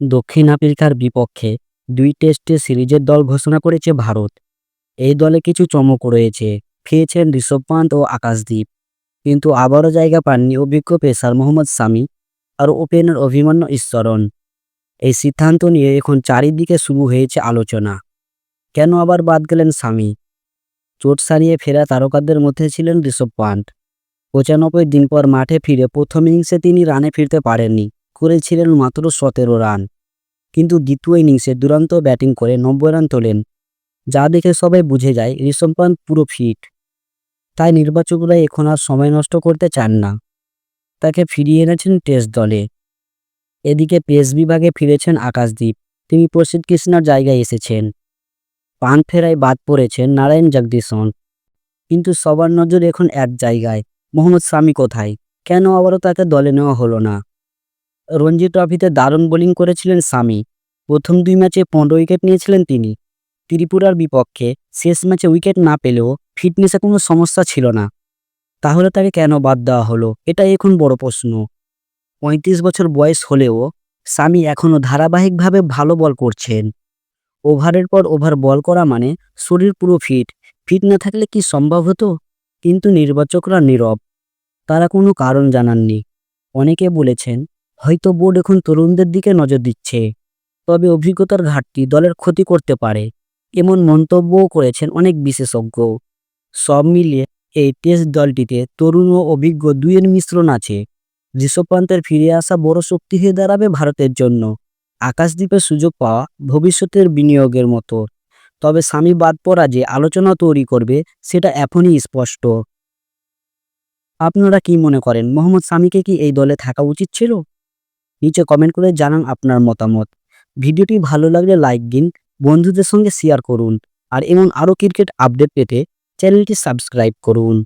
দক্ষিণ আফ্রিকার বিপক্ষে দুই টেস্টে সিরিজের দল ঘোষণা করেছে ভারত। এই দলে কিছু চমক রয়েছে ফিরেছেন ঋষভ পান্ত ও আকাশদ্বীপ কিন্তু আবারও জায়গা পাননি অভিজ্ঞ পেসার মোহাম্মদ সামি আর ওপেনার অভিমন্যু ঈশ্বরন এই সিদ্ধান্ত নিয়ে এখন চারিদিকে শুরু হয়েছে আলোচনা। কেন আবার বাদ গেলেন সামি? চোট সারিয়ে ফেরা তারকাদের মধ্যে ছিলেন ঋষভ পান্ত। পঁচানব্বই দিন পর মাঠে ফিরে প্রথম ইনিংসে তিনি রানে ফিরতে পারেননি। করেছিলেন মাত্র সতেরো রান। কিন্তু দ্বিতীয় ইনিংসে দুরন্ত ব্যাটিং করে নব্বই রান তোলেন, যা দেখে সবাই বুঝে যায় ঋষভ পান্ত পুরো ফিট। তাই নির্বাচকরা এখন আর সময় নষ্ট করতে চান না। তাকে ফিরিয়ে এনেছেন টেস্ট দলে। এদিকে পেস বিভাগে ফিরেছেন আকাশদ্বীপ তিনি প্রসিদ্ধ কৃষ্ণার জায়গায় এসেছেন। পান ফেরায় বাদ পড়েছেন নারায়ণ জগদীশন। কিন্তু সবার নজর এখন এক জায়গায়। মোহাম্মদ সামি কোথায়? কেন আবারও তাকে দলে নেওয়া হলো না? রঞ্জি ট্রফিতে দারুণ বোলিং করেছিলেন সামি। প্রথম দুই ম্যাচে পনেরো উইকেট নিয়েছিলেন তিনি। ত্রিপুরার বিপক্ষে শেষ ম্যাচে উইকেট না পেলেও ফিটনেসে কোনো সমস্যা ছিল না। তাহলে তাকে কেন বাদ দেওয়া হলো? এটাই এখন বড় প্রশ্ন। পঁয়ত্রিশ বছর বয়স হলেও সামি এখনও ধারাবাহিকভাবে ভালো বল করছেন। ওভারের পর ওভার বল করা মানে শরীর পুরো ফিট। ফিট না থাকলে কি সম্ভব হতো? কিন্তু নির্বাচকরা নীরব। তারা কোনো কারণ জানাননি। অনেকে বলেছেন হয়তো বোর্ড এখন তরুণদের দিকে নজর দিচ্ছে। তবে অভিজ্ঞতার ঘাটতি দলের ক্ষতি করতে পারে, এমন মন্তব্যও করেছেন অনেক বিশেষজ্ঞ। সব মিলিয়ে এই টেস্ট দলটিতে তরুণ ও অভিজ্ঞ দুইয়ের মিশ্রণ আছে। ঋষভ ফিরে আসা বড় শক্তি হয়ে দাঁড়াবে ভারতের জন্য। আকাশদ্বীপের সুযোগ পাওয়া ভবিষ্যতের বিনিয়োগের মতো। তবে স্বামী বাদ পড়া যে আলোচনা তৈরি করবে, সেটা এখনই স্পষ্ট। আপনারা কি মনে করেন, মোহাম্মদ সামিকে কি এই দলে থাকা উচিত ছিল? নিচে কমেন্ট করে জানান আপনার মতামত। ভিডিওটি ভালো লাগলে লাইক দিন, বন্ধুদের সঙ্গে শেয়ার করুন, আর এমন আরও ক্রিকেট আপডেট পেতে চ্যানেলটি সাবস্ক্রাইব করুন।